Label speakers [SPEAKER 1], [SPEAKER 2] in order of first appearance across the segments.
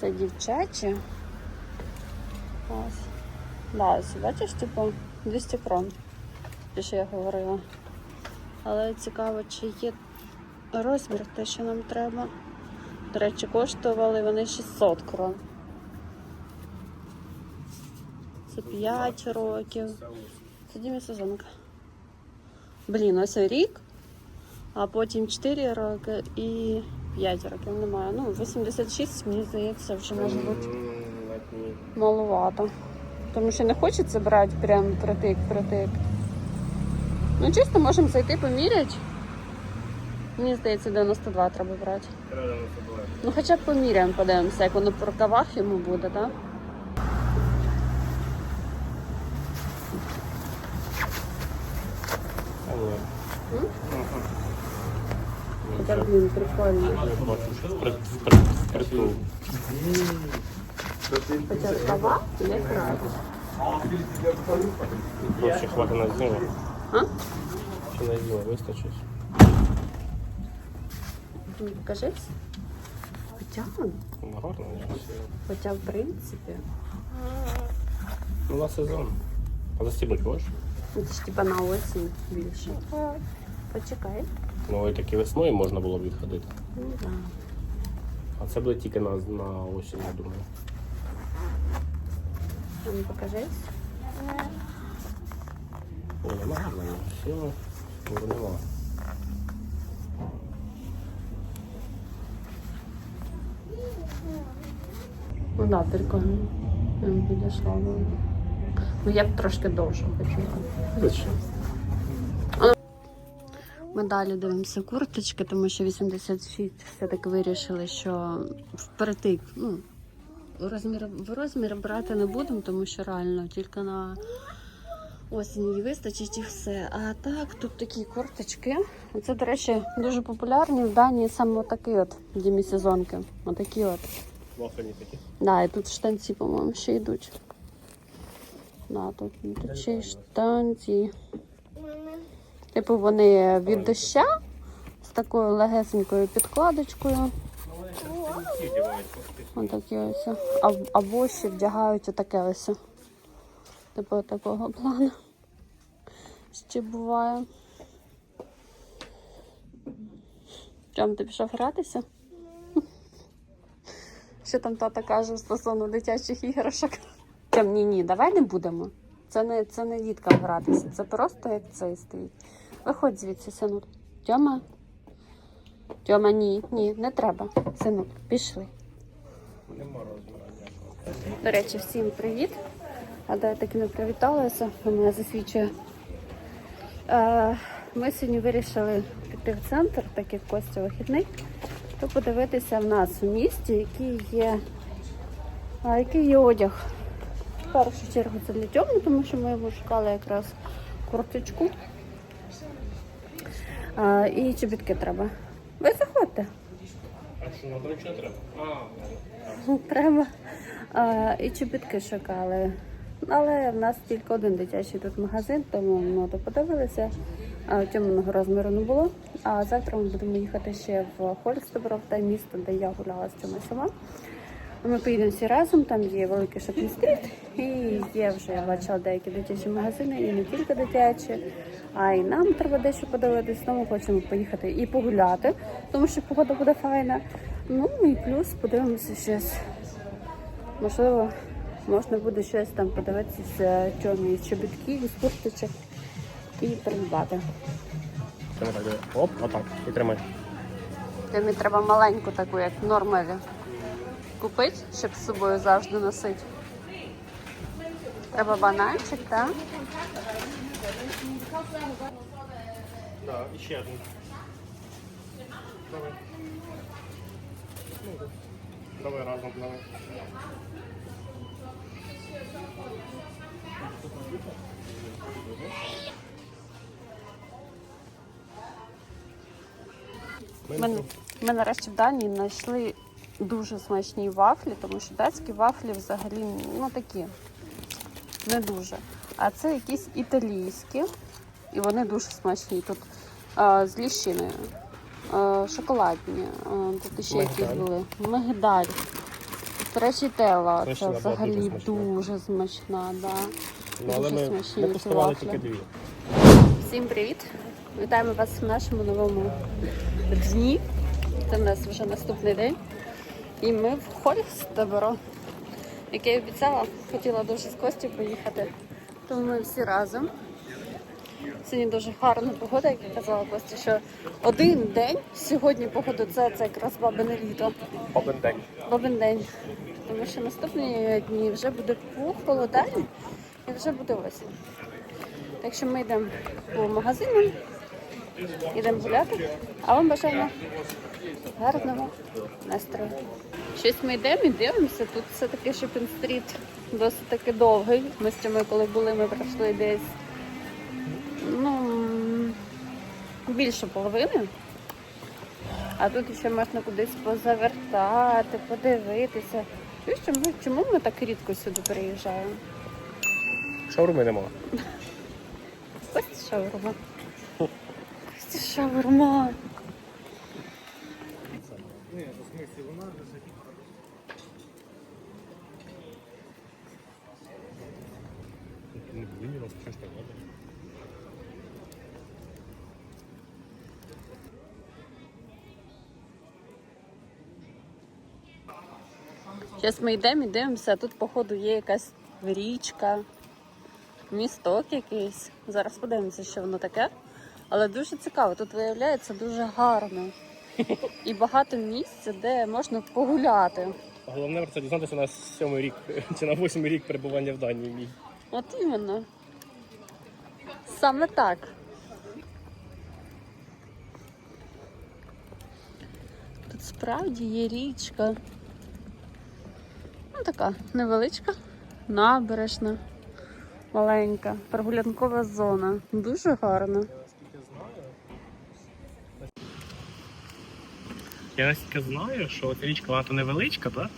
[SPEAKER 1] Це дівчачі. Ось. Да, ось, бачиш, типу 200 крон. Те, що я говорила. Але цікаво, чи є розмір, те, що нам треба. До речі, коштували вони 600 крон. Це 5 років. Це демісезонка. Блін, ось рік, а потім 4 роки і 5 років немає. Ну, 86, мені здається, вже може бути маловато. Тому що не хочеться брати прям притик-притик. Ну, чисто можемо зайти поміряти. Мені здається, 92 треба брати. Треба 92. Ну хоча б поміряємо, подивимося, як воно по рукавах йому буде, так? Хоча, блін, прикольно.
[SPEAKER 2] Притул.
[SPEAKER 1] Хоча.
[SPEAKER 2] Вообще хватить на зиму.
[SPEAKER 1] А?
[SPEAKER 2] Чи на зиму вистачить?
[SPEAKER 1] Покажись. Хоча,
[SPEAKER 2] Гарно.
[SPEAKER 1] хоча в принципі.
[SPEAKER 2] Ну, на сезон. А застібнуть можеш?
[SPEAKER 1] Ну, Це ж типа на осінь більше. Почекай.
[SPEAKER 2] Ну, і таки весною можна було б відходити.
[SPEAKER 1] Ну, да.
[SPEAKER 2] А це буде тільки на, на осінь, я думаю.
[SPEAKER 1] А ну покажись.
[SPEAKER 2] О, нема гарно. Все, нема.
[SPEAKER 1] Ну да, прикольно. Підійшла. Ну я б трошки довше хотіла.
[SPEAKER 2] Зачем?
[SPEAKER 1] Ми далі дивимося курточки, тому що 86 все-таки вирішили, що впритик. Ну, розмір, в розмір брати не будемо, тому що реально тільки на осінь вистачить і все. А так, тут такі курточки. Це, до речі, дуже популярні в Данії саме такі от демісезонки. Отакі от.
[SPEAKER 2] Лохані такі.
[SPEAKER 1] Да, і тут штанці, по-моєму, ще йдуть. Да, тут, тут ще й штанці. Типу вони від доща з такою легесенькою підкладочкою. Отакі ось. Або ще вдягають отаке ось. Типу такого плану. Ще буває. Чом ти пішов гратися? Що там тата каже стосовно дитячих іграшок? Ні, ні, давай не будемо. Це не, це не діткам гратися, це просто як цей стоїть. Виходь звідси, синок. Тьома. Тьома, ні, ні, не треба. Синок, пішли. До речі, всім привіт. А де я таки не привіталася, у мене засвідчує. Е, ми сьогодні вирішили піти в центр, так як Костя вихідний, то подивитися в нас у місті, який є, який є одяг. В першу чергу це для Тьоми, тому що ми йому шукали якраз курточку. А, і чобітки треба. Ви заходьте.
[SPEAKER 2] А що, на то нічого треба? А,
[SPEAKER 1] Треба. А, і чобітки шукали. Але в нас тільки один дитячий тут магазин, тому ми то подивилися. А темного розміру не було. А завтра ми будемо їхати ще в Хольстебро, те місто, де я гуляла з цими сама. Ми поїдемо всі разом, там є великий шопінг-стріт, і є вже я бачила деякі дитячі магазини, і не тільки дитячі, а й нам треба дещо подивитись. Тому хочемо поїхати і погуляти, тому що погода буде файна. Ну і плюс подивимося щось. Можливо, можна буде щось там подивитися з з чобітків, з курточок і придбати.
[SPEAKER 2] Оп, отак. І тримай.
[SPEAKER 1] Тобі треба маленьку таку, як в нормалі, купити, щоб з собою завжди носити. Треба бананчик, так?
[SPEAKER 2] Так, і ще один. Давай. Ну, Давай разом, давай.
[SPEAKER 1] Ми, ми нарешті в Данії знайшли дуже смачні вафлі, тому що датські вафлі взагалі ну такі не дуже. А це якісь італійські, і вони дуже смачні. Тут а, з ліщиною, а, шоколадні, а, тут ще якісь були. Мигдаль. Страшітела,
[SPEAKER 2] Це
[SPEAKER 1] це взагалі
[SPEAKER 2] дуже смачна.
[SPEAKER 1] дуже смачна, да.
[SPEAKER 2] Ну, але
[SPEAKER 1] Дуже
[SPEAKER 2] ми,
[SPEAKER 1] смачні
[SPEAKER 2] ми тільки дві.
[SPEAKER 1] Всім привіт! Вітаємо вас в нашому новому дні. Це в нас вже наступний день. І ми в Хольстеборо, яке я обіцяла, хотіла дуже з Костю поїхати. Тому ми всі разом. Сьогодні дуже гарна погода, як я казала Костю, що один день сьогодні погоду це, це якраз бабине літо.
[SPEAKER 2] Один день.
[SPEAKER 1] Бабин день. Тому що наступні дні вже буде похолодання і вже буде осінь. Так що ми йдемо по магазинам, йдемо гуляти, а вам бажаємо гарного настрою. Щось ми йдемо і дивимося. Тут все-таки шопінг-стріт досить таки довгий. Ми з цими, коли були, ми пройшли десь ну, більше половини. А тут ще можна кудись позавертати, подивитися. Чому, чому ми так рідко сюди приїжджаємо?
[SPEAKER 2] Шаурми нема.
[SPEAKER 1] Ось шаурма. Ось шаурма. Зараз ми йдемо і дивимося, тут, походу, є якась річка, місток якийсь. Зараз подивимося, що воно таке. Але дуже цікаво, тут виявляється дуже гарно. І багато місць, де можна погуляти.
[SPEAKER 2] Головне про це дізнатися на сьомий рік чи на восьмий рік перебування в Данії.
[SPEAKER 1] От іменно. Саме так. Тут справді є річка. Ну, така невеличка, набережна, маленька, прогулянкова зона. Дуже гарно.
[SPEAKER 2] Я наскільки знаю, що от річка вона невеличка, так?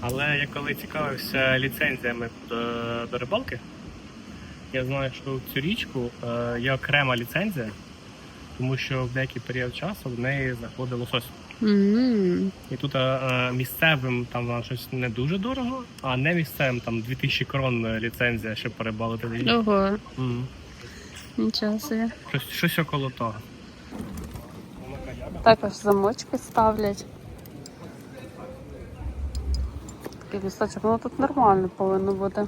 [SPEAKER 2] Але я коли цікавився ліцензіями до, до рибалки, я знаю, що в цю річку е, є окрема ліцензія, тому що в деякий період часу в неї заходить лосось.
[SPEAKER 1] М
[SPEAKER 2] І тут е, е, місцевим там вона щось не дуже дорого, а не місцевим там 2000 крон е, ліцензія, щоб перебалити річку.
[SPEAKER 1] Ого,
[SPEAKER 2] Мгм.
[SPEAKER 1] нічого собі.
[SPEAKER 2] Щось, щось около того.
[SPEAKER 1] Також замочки ставлять. Такий місточок, ну тут нормально повинно бути.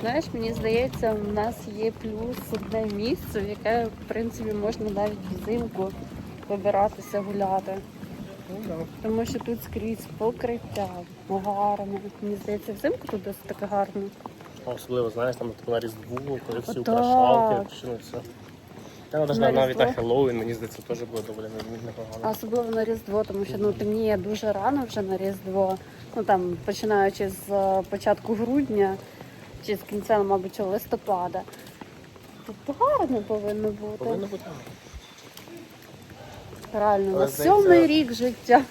[SPEAKER 1] Знаєш, мені здається, у нас є плюс одне місце, в яке, в принципі, можна навіть взимку вибиратися гуляти. Тому що тут скрізь покриття, гарно. Мені здається, взимку тут досить таке гарно.
[SPEAKER 2] Особливо, знаєш, там типу, на Різдву, коли всі украшалки. Я навіть
[SPEAKER 1] На
[SPEAKER 2] навіть на Хеллоуін, мені здається, теж буде доволі непогано.
[SPEAKER 1] особливо на Різдво, тому що ну темніє дуже рано вже на Різдво. Ну там починаючи з е, початку грудня чи з кінця, мабуть, листопада. Тут гарно повинно бути.
[SPEAKER 2] Повинно бути. Але,
[SPEAKER 1] на
[SPEAKER 2] здається,
[SPEAKER 1] сьомий рік життя.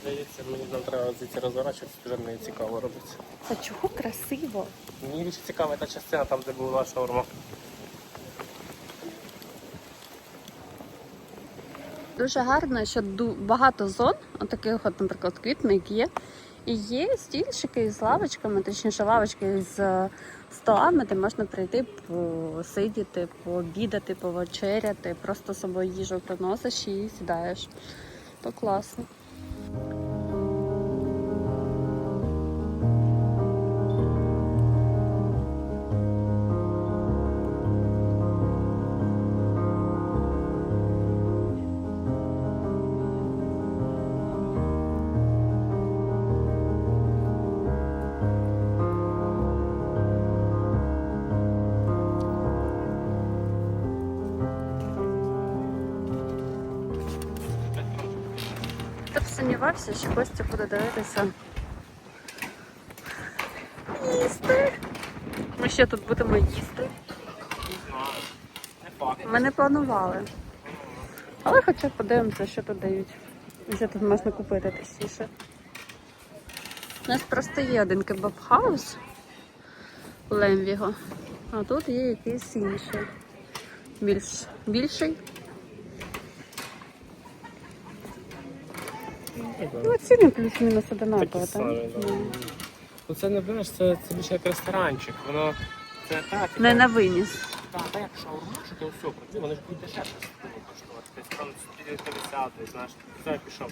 [SPEAKER 2] Здається, мені нам треба звідси розворачуватися, вже не цікаво робиться.
[SPEAKER 1] Та чого красиво?
[SPEAKER 2] Мені більше цікава та частина, там, де була шаурма.
[SPEAKER 1] Дуже гарно, що багато зон, от таких, от, наприклад, квітник є. І є стільчики з лавочками, точніше лавочки з е, столами, де можна прийти посидіти, пообідати, повечеряти, просто з собою їжу приносиш і сідаєш. То класно. Б що Костя буде дивитися. Їсти. Ми ще тут будемо їсти. Ми не планували. Але хоча б подивимося, що тут дають. Що тут можна купити точніше. У нас просто є один кебаб-хаус Лемвіго, а тут є якийсь інший. Більш, більший. Ну, ціни плюс-мінус одинаково,
[SPEAKER 2] Такі
[SPEAKER 1] так?
[SPEAKER 2] самі, да.
[SPEAKER 1] Ну.
[SPEAKER 2] Ну це не знаєш, це, це більше як ресторанчик. Воно це так.
[SPEAKER 1] Не на виніс.
[SPEAKER 2] Так, так, як шаурмашик, то все, працює, вони ж будуть дешевше коштувати. Десь там 50, десь, знаєш, це пішов.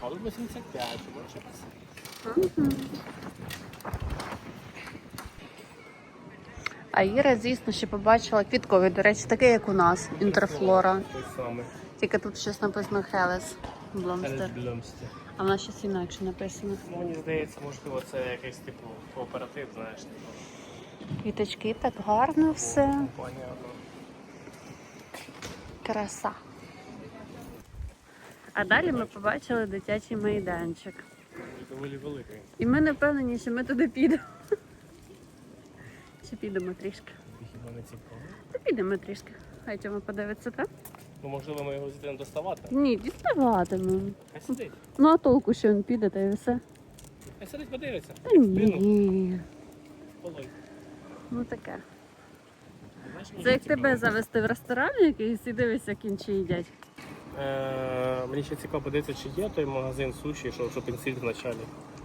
[SPEAKER 2] А тут 85, може.
[SPEAKER 1] А Іра, звісно, ще побачила квітковий, до речі, такий, як у нас, інтерфлора.
[SPEAKER 2] Той самий.
[SPEAKER 1] Тільки тут щось написано Хелес Бломстер.
[SPEAKER 2] Блюмсті.
[SPEAKER 1] А в нас щось інакше написано.
[SPEAKER 2] Ну, Мені здається, можливо, це якийсь типу кооператив, знаєш, типу.
[SPEAKER 1] Квіточки, так гарно все.
[SPEAKER 2] Понятно.
[SPEAKER 1] Краса. А далі ми побачили дитячий майданчик.
[SPEAKER 2] Доволі великий.
[SPEAKER 1] І ми не впевнені, що ми туди підемо. Чи підемо трішки?
[SPEAKER 2] Хіба не цікаво?
[SPEAKER 1] Та підемо трішки. Хай чому подивиться, так?
[SPEAKER 2] Ну, можливо, ми його звідти доставати.
[SPEAKER 1] Ні, діставатимемо.
[SPEAKER 2] Хай сидить.
[SPEAKER 1] Ну а толку, що він піде, та й все.
[SPEAKER 2] Хай сидить, подивиться.
[SPEAKER 1] Та ні.
[SPEAKER 2] Полой.
[SPEAKER 1] Ну таке.
[SPEAKER 2] Знаєш, мені
[SPEAKER 1] Це як
[SPEAKER 2] цікаво.
[SPEAKER 1] тебе завести в ресторан якийсь і дивишся, як інші їдять.
[SPEAKER 2] Е, Мені ще цікаво подивитися, чи є той магазин суші, що, що пенсіль в началі.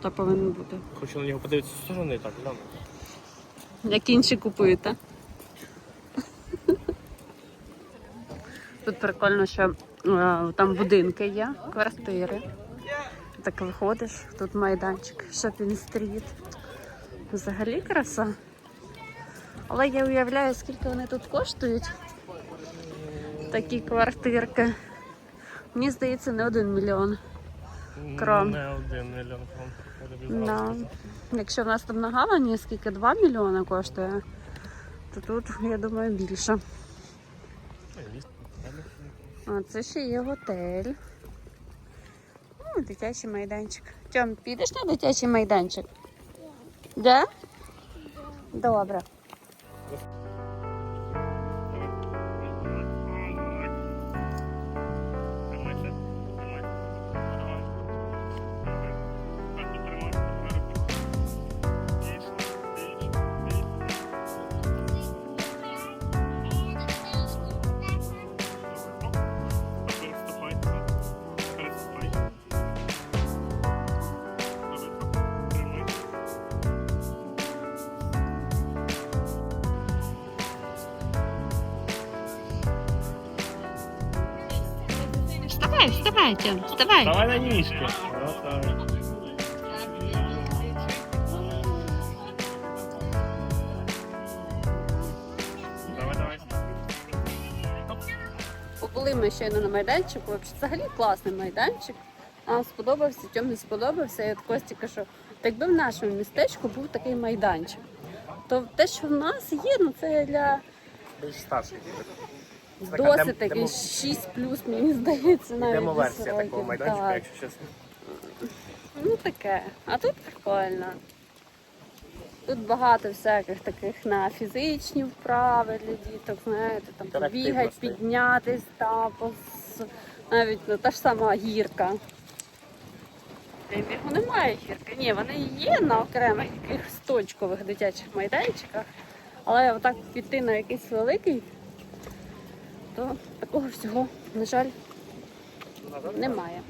[SPEAKER 1] То повинен бути.
[SPEAKER 2] Хочу на нього подивитися з сторони, так, гляну.
[SPEAKER 1] Як інші купують, так? Тут прикольно, що е, там будинки є, квартири. Так виходиш, тут майданчик, шопінг-стріт. Взагалі краса. Але я уявляю, скільки вони тут коштують. Такі квартирки. Мені здається, не один мільйон. Крон.
[SPEAKER 2] Не один мільйон крон.
[SPEAKER 1] Да. Якщо в нас там на Гавані скільки 2 мільйони коштує, то тут, я думаю, більше. А це ще є готель. О, дитячий майданчик. Тьом, підеш на дитячий майданчик? Да? Добре. Вставай, вставай, вставай.
[SPEAKER 2] Давай на ніжки.
[SPEAKER 1] Побули ми щойно на майданчику. Взагалі класний майданчик. Нам сподобався, Тьом не сподобався. І от Костя каже, так якби в нашому містечку був такий майданчик, то те, що в нас є, ну це для
[SPEAKER 2] Більш старший діток. Така
[SPEAKER 1] досить
[SPEAKER 2] дем-
[SPEAKER 1] такий
[SPEAKER 2] демо-
[SPEAKER 1] 6 плюс, мені здається, навіть без
[SPEAKER 2] Демоверсія такого майданчика,
[SPEAKER 1] Так.
[SPEAKER 2] якщо чесно.
[SPEAKER 1] Ну таке. А тут прикольно. Тут багато всяких таких на фізичні вправи для діток, знаєте, там побігати, піднятись, та, пос- навіть ну, та ж сама гірка. Бігу немає гірки. Ні, вони є на окремих якихось точкових дитячих майданчиках, але отак піти на якийсь великий, то такого всього, на жаль, немає.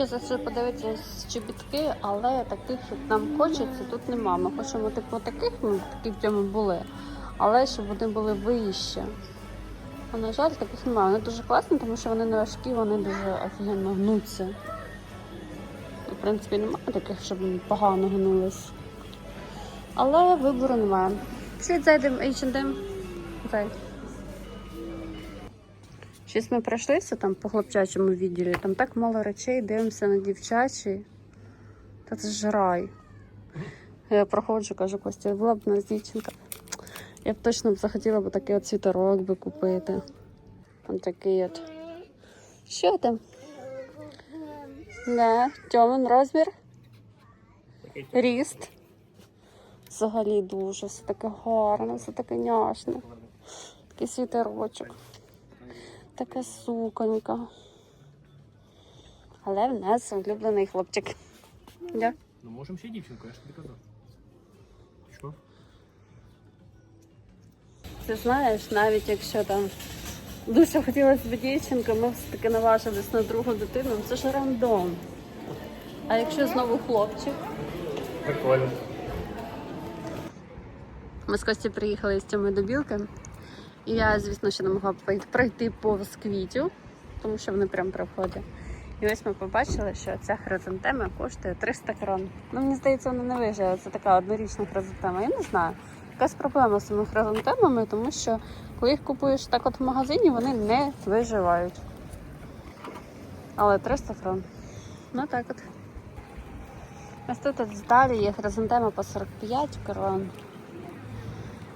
[SPEAKER 1] Ще за це подивитися чобітки, але таких, як нам хочеться, тут нема. Ми хочемо типу таких, ну, такі в цьому були, але щоб вони були вище. А на жаль, таких немає. Вони дуже класні, тому що вони не важкі, вони дуже офігенно гнуться. В принципі, немає таких, щоб погано гнулись. Але вибору немає. Слід зайдемо H&M. Зай. Щось ми пройшлися там по хлопчачому відділі, там так мало речей, дивимося на дівчачі. Та це ж рай. Я проходжу, кажу, Костя, була б у нас дівчинка. Я б точно захотіла б такий от світорок би купити. Ось такий от. Що там? Не, тьомен розмір. Ріст. Взагалі дуже все таке гарне, все таке няшне. Такий світерочок. Така суконька. Але в нас улюблений хлопчик. Да.
[SPEAKER 2] Ну можемо ще дівчинку, я ж тобі казав. Що?
[SPEAKER 1] Ти знаєш, навіть якщо там дуже хотілося б дівчинка, ми все таки наважились на другу дитину, ну, це ж рандом. А якщо знову хлопчик?
[SPEAKER 2] Прикольно.
[SPEAKER 1] Ми з Кості приїхали з цьому до білки. І я, звісно, ще не могла пройти повз квітів, тому що вони прямо при вході. І ось ми побачили, що ця хризантема коштує 300 крон. Ну, мені здається, вона не виживе. Це така однорічна хризантема. Я не знаю. Якась проблема з цими хризантемами, тому що коли їх купуєш так от в магазині, вони не виживають. Але 300 крон. Ну так от. Ось тут от далі є хризантема по 45 крон.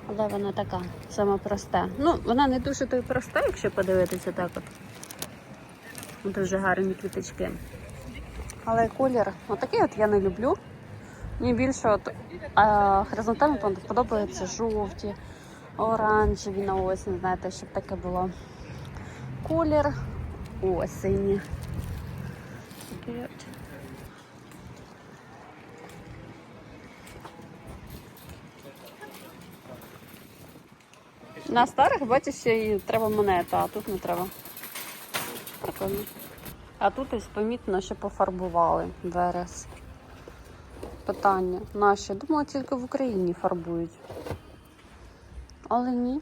[SPEAKER 1] Але вона така, сама проста. Ну, вона не дуже то й проста, якщо подивитися так от. Дуже гарні квіточки. Але колір, отакий от я не люблю. Мені більше от, а, пон- подобаються жовті, оранжеві на осінь, знаєте, щоб таке було. Колір осені. На старих, бачиш, й треба монета, а тут не треба. Прикольно. А тут ось помітно, що пофарбували верес. Питання. Наші? Думала, тільки в Україні фарбують. Але ні.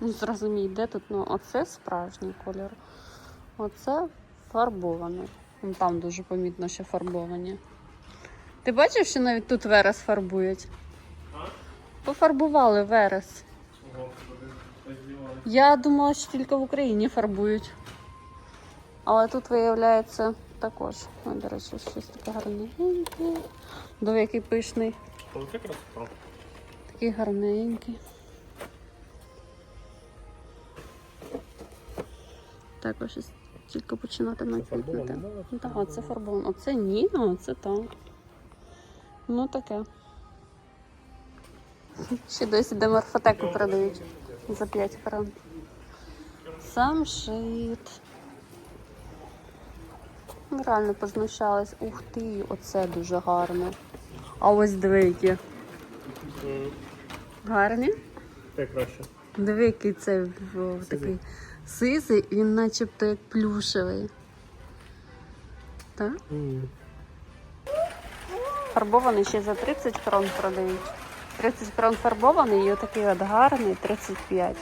[SPEAKER 1] Не зрозумій, де тут, ну, оце справжній колір. Оце фарбований. Вон Там дуже помітно, що фарбовані. Ти бачив, що навіть тут верес фарбують? Пофарбували верес. Я думала, що тільки в Україні фарбують. Але тут виявляється також. Ой, до речі, щось таке гарненьке. До який пишний, такий гарненький. Також тільки починатиме квітнути. Так, оце фарбовано. Оце ні, а оце так. Ну таке. Ще досі деморфотеку продають за 5 крон. Сам шит. Ну, Реально познущались. Ух ти, оце дуже гарне. А ось які гарні.
[SPEAKER 2] Це краще.
[SPEAKER 1] Диви, це в такий сизий, він начебто як плюшевий. Так? Фарбований ще за 30 крон продають. 30 крон фарбований і отакий от гарний 35.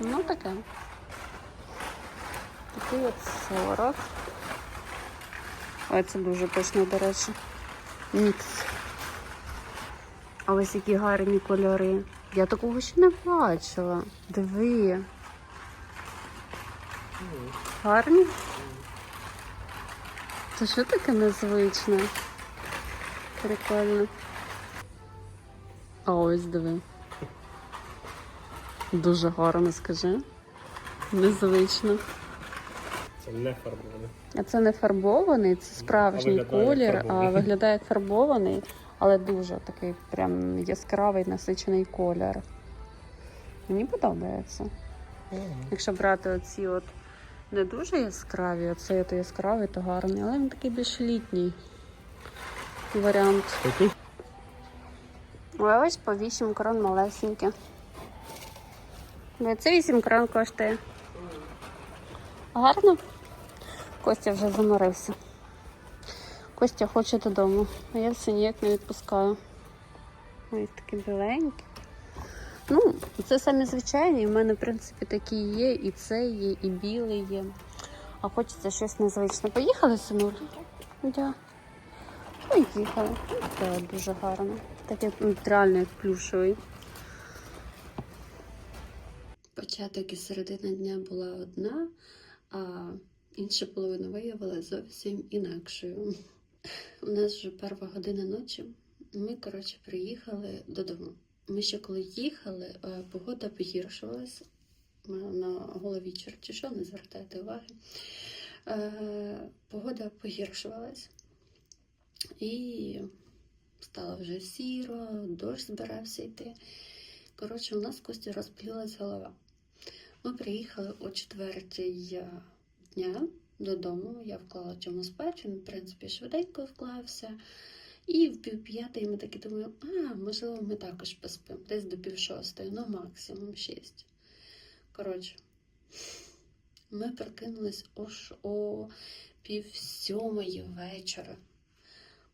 [SPEAKER 1] Ну таке. Такий от 40. Ой, це дуже пишно, до речі. Мікс. А ось які гарні кольори. Я такого ще не бачила. Диви. Гарні? Це що таке незвичне? Прикольно. А ось диви. Дуже гарно, скажи. Незвично.
[SPEAKER 2] Це не фарбоване.
[SPEAKER 1] А це не фарбований, це справжній
[SPEAKER 2] А
[SPEAKER 1] колір, а виглядає як фарбований, але дуже такий прям яскравий насичений колір. Мені подобається. Якщо брати оці от не дуже яскраві, оцей то яскравий, то гарний, але він такий більш літній варіант. Ой, ось по 8 крон малесеньке. Ну, Це 8 крон коштує. Гарно? Костя вже заморився. Костя хоче додому, а я все ніяк не відпускаю. Ось такі біленькі. Ну, це самі звичайні. У мене, в принципі, такі є, і це є, і білий є. А хочеться щось незвичне. Поїхали, синуль? Да. Поїхали. Це дуже гарно. Таке м, реально як плюшевий. Початок і середина дня була одна, а інша половина виявилася зовсім інакшою. У нас вже перша година ночі. Ми, коротше, приїхали додому. ми ще коли їхали, е, погода погіршувалась. На голові чорті що, не звертайте уваги. Е, Погода погіршувалась. І стало вже сіро, дощ збирався йти. Коротше, у нас в Кості розпалилась голова. Ми приїхали о четвертій дня додому. Я вклала чому спати, він, в принципі, швиденько вклався. І в пів ми такі думаємо, а, можливо, ми також поспимо. Десь до пів шостої, ну максимум шість. Коротше, ми прокинулись о, о пів сьомої вечора.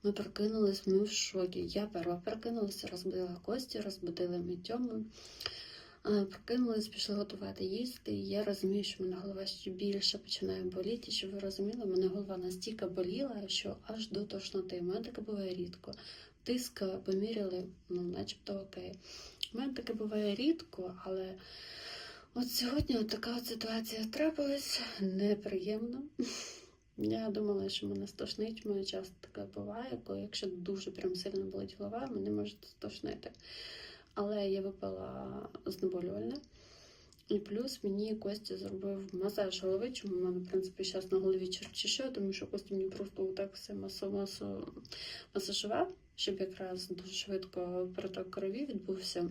[SPEAKER 1] Ми прокинулись, ми в шокі. Я перша прокинулася, розбудила Кості, розбудили ми Тьому. А, Прокинулись, пішли готувати їсти. І я розумію, що мене голова ще більше починає боліти. Щоб ви розуміли, мене голова настільки боліла, що аж до тошноти. У мене таке буває рідко. Тиск поміряли, ну, начебто окей. У мене таке буває рідко, але от сьогодні от така от ситуація трапилась неприємно. Я думала, що мене стошнить, мене часто таке буває, коли якщо дуже прям сильно болить голова, мене може стошнити. Але я випила знеболювальне. І плюс мені Костя зробив масаж голови, чому в мене, в принципі, зараз на голові черчі що, тому що Костя мені просто так все масу масажував, щоб якраз дуже швидко приток крові відбувся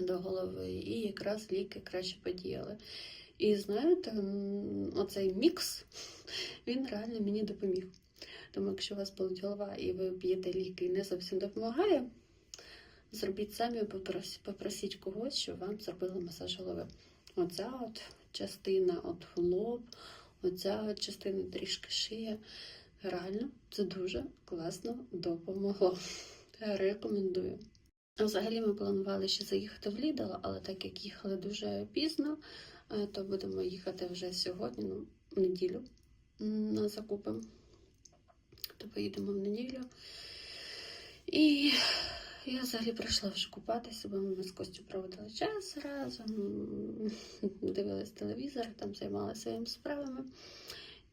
[SPEAKER 1] до голови, і якраз ліки краще подіяли. І знаєте, оцей мікс, він реально мені допоміг. Тому якщо у вас болить голова і ви п'єте ліки і не зовсім допомагає, зробіть самі, попросіть, когось, щоб вам зробили масаж голови. Оця от частина, от лоб, оця от частина трішки шия. Реально, це дуже класно допомогло. Рекомендую. Взагалі ми планували ще заїхати в Лідл, але так як їхали дуже пізно, то будемо їхати вже сьогодні, ну, в неділю на закупи. То поїдемо в неділю. І я взагалі прийшла вже купатися, бо ми з Костю проводили час разом, дивились телевізор, там займалися своїми справами.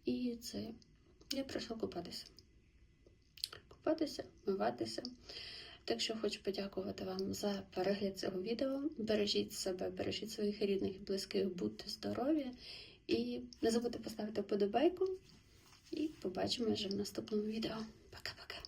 [SPEAKER 1] І це я прийшла купатися. Купатися, миватися. Так що хочу подякувати вам за перегляд цього відео. Бережіть себе, бережіть своїх рідних і близьких, будьте здорові. І не забудьте поставити вподобайку. І побачимо вже в наступному відео. Пока-пока.